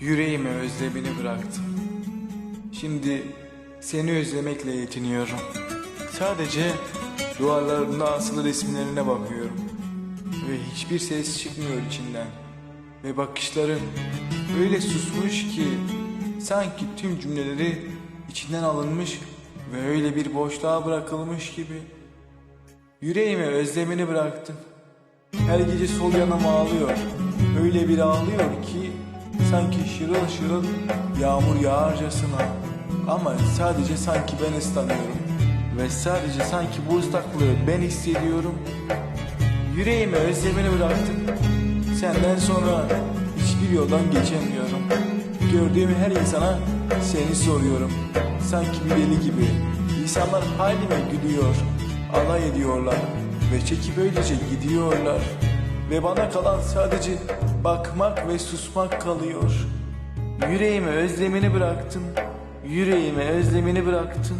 Yüreğime özlemini bıraktım. Şimdi seni özlemekle yetiniyorum. Sadece duvarlarında asılı resimlerine bakıyorum. Ve hiçbir ses çıkmıyor içinden. Ve bakışların öyle susmuş ki sanki tüm cümleleri içinden alınmış ve öyle bir boşluğa bırakılmış gibi. Yüreğime özlemini bıraktım. Her gece sol yanım ağlıyor. Öyle bir ağlıyor ki sanki şırıl şırıl yağmur yağarcasına. Ama sadece sanki ben ıslanıyorum. Ve sadece sanki bu ıslaklığı ben hissediyorum. Yüreğime özlemini bıraktım. Senden sonra hiçbir yoldan geçemiyorum. Gördüğüm her insana seni soruyorum. Sanki bir deli gibi. İnsanlar halime gülüyor. Alay ediyorlar. Ve çekip öylece gidiyorlar. Ve bana kalan sadece bakmak ve susmak kalıyor. Yüreğime özlemini bıraktın. Yüreğime özlemini bıraktın.